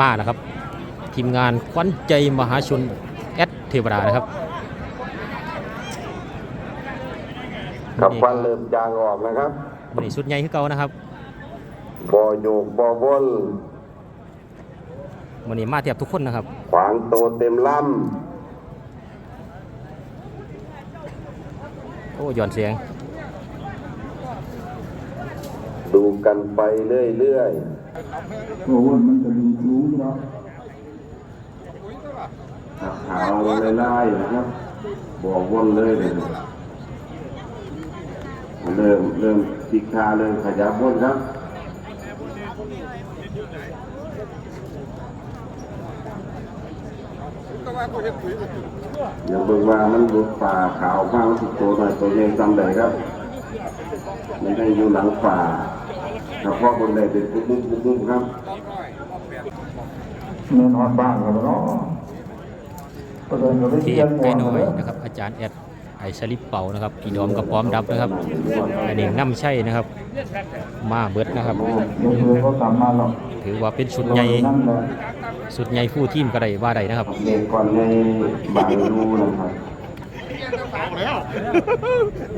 มานะครับ ทีมงานขวัญใจมหาชนแอดเทวดานะครับกับฟันเริ่มจางออกนะครับวันนี้ชุดใหญ่คือเก่านะครับบอโยกบอวนวันนี้มาเทียบทุกคนนะครับ ขวางโตเต็มลโอ้ย้อนเสียงำดูกันไปเรื่อย โอ้วนมันจะดึงสูงเนาะๆขับขาวไล่ๆนะครับ บอวนเลยเลยเริ่มเริ่มติกาเริ่มขยับวนครับอย่างเบิ่งว่ามันหลุดฝ่าขาวมากมันสิโตหน่อยตัวใหญ่จำได้ครับ มันได้อยู่หลังฝ่า ถ้าพ่อบนใดเป็นปุ๊บปุ๊บปุ๊บปุ๊บครับเงินหอดบ้านกันเนาะประเด็นก็ได้ที่เขียนหมไก่ดน้อยเลยนะครับ อาจารย์แอดไอชลิปเป่านะครับพี่ดอมกับพร้อมดับนะครับอันนี้น้ำใช่นะครับ มาเบิดนะครับยกมือเขากลับมาหรอกถือว่าเป็นชุดใหญ่นั่นแหละชุดใหญ่ฟู่ทีมก็ได้ว่าได้นะครับเด็กก่อนในบางรูนะครับ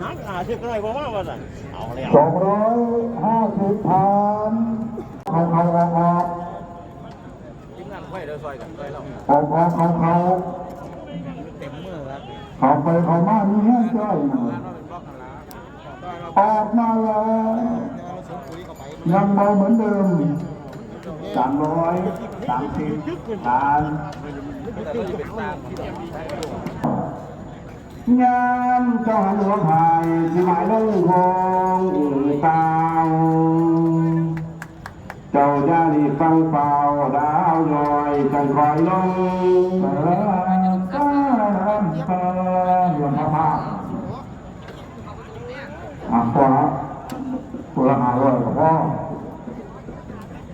น้ำขาดที่ใกล้เพราะว่าวันนั้นเอาแล้วสองร้อยห้าสิบพันเอาเอาเอาเอาทีมงานไข่เดินซอยกันซอยเราเอาเอาเอาเอาเต็มมือครับเอาไปเอามามีแห้งจ้อยนะเราเป็นบล็อกกันแล้วออกมาแล้วเราสมปุ๋ยเข้าไปยังเบาเหมือนเดิมสามร้อยสามสิบทานแต่เราจะเป็น ตามที่เราใช้ตัวงานเจ้าหลวงหายที่หมายลงคงเตาเจ้าจารีฟังเป่าดาวลอยจังคอยลงออเออเออหลวงพ่ออะพอละตัวหาร้อยก็พอ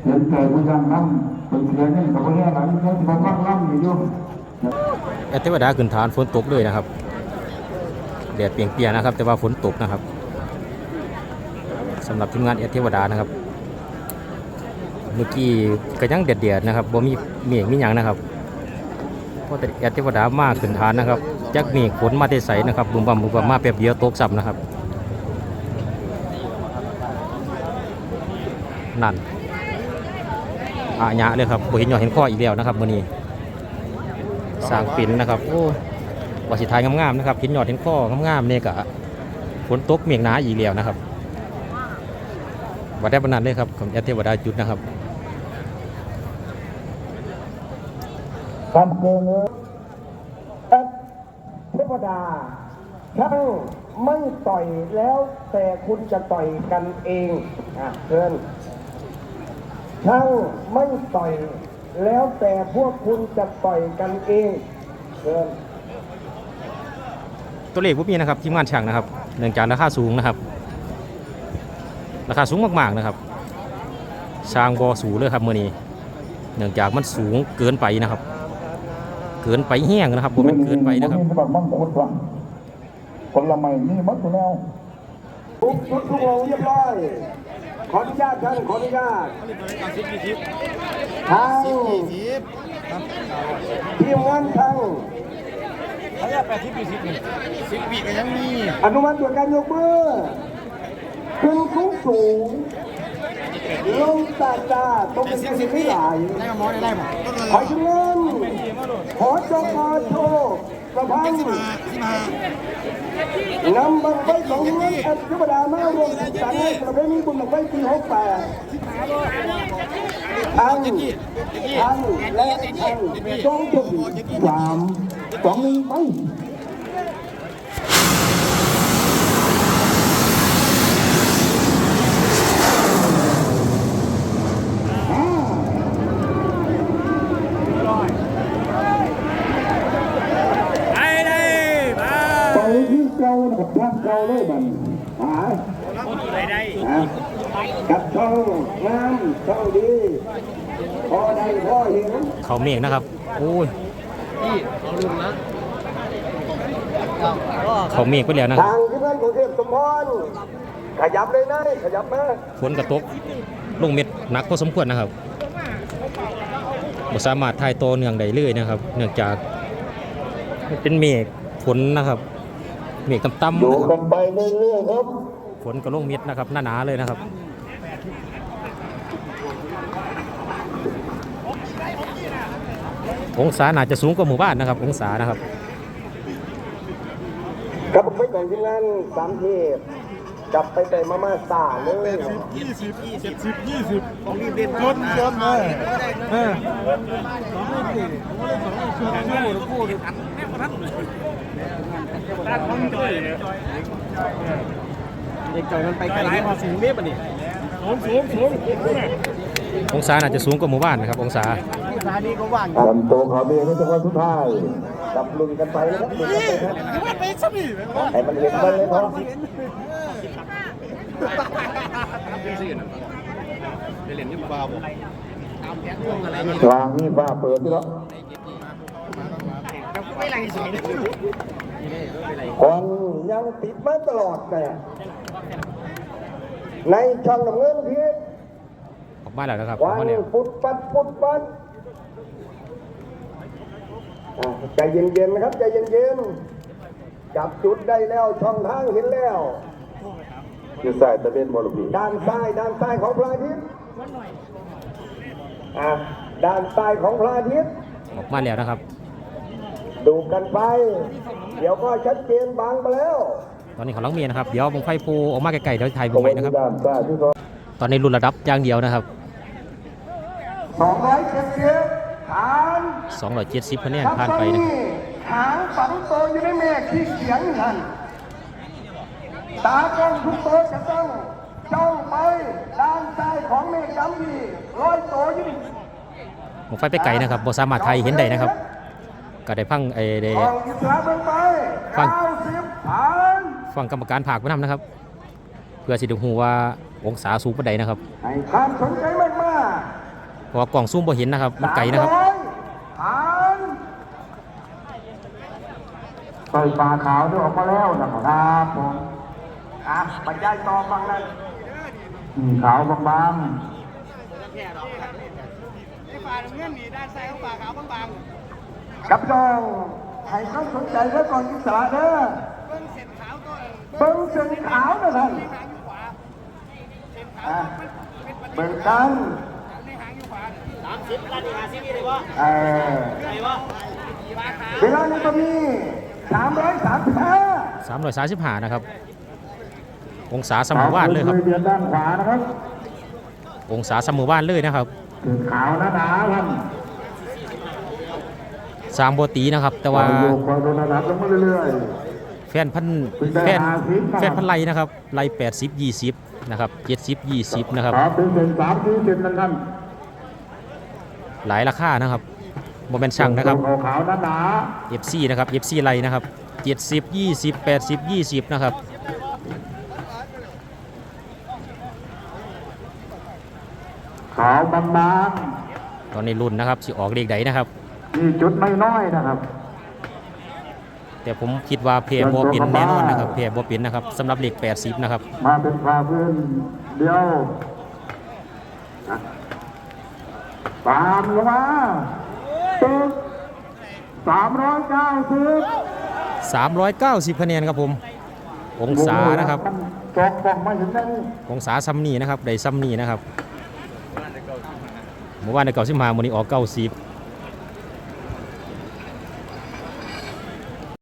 เห็นแต่ผู้ยังนั่งเป็นเสียงนี่กับพวกนี้หลังเขาจะมาพักล่ำอยู่อยู่แอดเทวดาขึ้นฐานฝนตกเลยนะครับ แดดเปรียงๆนะครับ แต่ว่าฝนตกนะครับสำหรับทีมงานแอเทวดานะครับ เมื่อกี้ก็ยังเดียดๆนะครับบ่มีเมฆมีหยังนะครับเพราะแต่แอเทวดามากขึ้นฐานนะครับจักเมฆฝนมาแต่ใสนะครับบุมบัมบุมบัมมาแป๊บเดียวตกซ้ำนะครับนั่นอาญะเลยครับบ่เห็นหยอดเห็นข้ออีกแล้วนะครับมื้อนี้สร้างปิ่นนะครับโอ้ วาสิทายงามๆนะครับห็นยอดเห็นข้องามๆเนี่ยกะฝนตกเมียงหนาอีกแล้วนะครับวัดได้บรรนันเลยครับของแอเทวดาจุดนะครับคำเกลยแอเทวดาช่างไม่ต่อยแล้วแต่คุณจะต่อยกันเองอะเชิญช่างไม่ต่อยแล้วแต่พวกคุณจะต่อยกันเองเชิญ ตัวเลขพวกนี้นะครับทีมงานช่างนะครับเนื่องจากราคาสูงนะครับ ราคาสูงมากๆนะครับสร้างบอสูงเลยครับมื่อนี้เนื่องจากมันสูงเกินไปนะครับ เกินไปแห้งนะครับผมเป็นเกินไปนะครับมับักมังคุดว่ะคนละไม่นี่มัดตัวแนวทุกชุดทุกองเรียบร้อย ขออนุญาตท่านขออนุญาตสิบยี่สิบทางยี่สิบครับทีมงานทาง เขาจะแปดสิบยี่สิบนี่สิบปีก็ยังมีอนุมัติตรวจการยกมือขึ้นสูงสูงลงตาตาตรงเป็นสิ่งที่หลายได้มาหมอได้ได้หมอขอชื่อเงินขอจงมาโชคประพันธ์สิบห้านำบังไฟของเงินอัศวดามารวมสารให้ประเพณีบุญบังไฟปีหกแปด อันอันและอันจงจุดสามสองหนึ่งไปไปเลยมาไปที่เก่ากับทางเก่าเลยบันหาไปได้ฮะ กับช่องงามช่องดีพอได้พอเห็นเขาเมฆนะครับโอ้ยเขาเมฆไปแล้วนะครับทางที่นั่นของเทพสมพรขยับเลยนะขยับมาฝนกระตกลงเม็ดหนักพอสมควรนะครับบ่สามารถถ่ายต่อเนื่องได้เลยนะครับ เนื่องจากมันเป็นเมฆฝนนะครับ เมฆต่ำๆดูนะครับกันไปเรื่อยๆครับฝนก็ลงเม็ดนะครับหนาๆเลยนะครับ องศาน่าจะสูงกว่าหมู่บ้านนะครับ องศานะครับ ครับผมไปก่อนที่นั่นสามเทพกลับไปแต่มาม่าสาเลยยี่สิบยี่สิบสิบยี่สิบของรีบเล่นชนชนเลยเออสองเล่นดิผมเล่นสองเล่นชนคู่คู่ดิทันแม่งทันด้านของจอยเด็กจอยมันไปไกลที่พอสูงเมตรป่ะนี่สูงสูงสูงองศาน่าจะสูงกว่าหมู่บ้านนะครับ องศาที่ สาดีก็ว่างลำโตเขาเมียก็จะวันสุดท้ายจับลุนกันไปนะครับลุนกันไปครับมันไปสักนี่ให้มันเห็นมันเลยพอกลางนี่ฟ้าเปิดที่แล้วควันยังติดมาตลอดแต่ในช่องน้ำเงินพี่ออกมาแล้วนะครับคออวักนมาแล้วปุดปัดปุดปัด อะใจเย็นๆนะครับใจเย็นๆจับจุดได้แล้วช่องทางเห็นแล้ว อยู่ใส่ตะเวนบอลลูนด้านซ้ายด้านซ้ายของพระอาทิตย์อะด้านซ้ายของพระอาทิตย์ออกมาแล้วนะครับ ดูกันไป เดี๋ยวก็ชัดเจนบางไปแล้ว ตอนนี้เขาลังเมียนะครับ เดี๋ยวบงไฟภูออกมาไกลๆเดี๋ยวถ่ายบงไว้นะครับ ด้านซ้ายที่สองตอนนี้รุ่นระดับอย่างเดียวนะครับ สองร้อยเจ็ดสิบฐาน 270คะแนนผ่านไปนะครับหางฝังโตอยู่ในเมฆที่เสียงหันตากล้องทุกตัวจะต้องจ้องไปด้านซ้ายของเมฆดำดีร้อยโตอยู่นี่บงไฟไปไกลนะครับบ่สามารถถ่ายเห็นได้นะครับ ก็ได้พังไอ้ได้กองอิสระเบิ่งไปฟังเก้าสิบฐานฟังกรรมการผากไว้นำนะครับ เพื่อสิไดูฮูว่าองศาสูงปานใดนะครับให้ความสนใจมากมากเพราะว่ากล่องซูมบ่เห็นนะครับ มันไกลนะครับ ฐาน ไฟฟ้าขาวที่ออกมาแล้วนะครับผมอะบรรยายต่อฟังนั้นอืมขาวบางๆไอ้ฝ่ายเงื่อนหนีด้านซ้ายของฝ่าขาวบางกับน้องให้ความสนใจแล้วก่อนอิสระเด้อๆเบิ้งเส้นขาวตัวเบิ้งเส้นขาวนะท่านหางอยู่ขวาเส้นขาวอะเป็นเป็นเบิ้งกันในหางอยู่ขวาสามสิบล้านห้าสิบเลยวะเออไหนวะฝ่า ขาวเวลานี้ก็มีสามร้อยสามสิบห้า335นะครับ องศาสมหมู่บ้านเลยครับเดือนด้านขวานะครับ องศาสมหมู่บ้านเลยนะครับเส้นขาวนะนะท่านสร้างบ่ตีนะครับ แต่ว่าโยกความโดนระดับลงมาเรื่อยแฟนพันแฟนแฟนพันไลนะครับไล80 20นะครับ70 20นะครับๆครับเป็นเส้นสามสี่เส้นนั่นท่านหลายราคานะครับ บ่แม่นช่างนะครับขาวๆนะนะ FC นะครับ FC ไลนะครับ70 20 80 20นะครับขาวบางตอนนี้รุ่นนะครับสิออกเลขใดนะครับๆนี่จุดน้อยๆนะครับ แต่ผมคิดว่าเพย์บ่เป็นแน่นอนนะครับเพย์บ่เป็นนะครับสำหรับเลข80นะครับ มาเป็นพาพื้นเดียวนะตามลงมาตึก สามร้อยเก้าสิบ390คะแนนครับผม องศานะครับจอกฟองมาถึงได้องศาซัมนี่นะครับได้ซัมนี่นะครับเมื่อวานในเก่าสิบห้าวันนี้ออกเก้าสิบ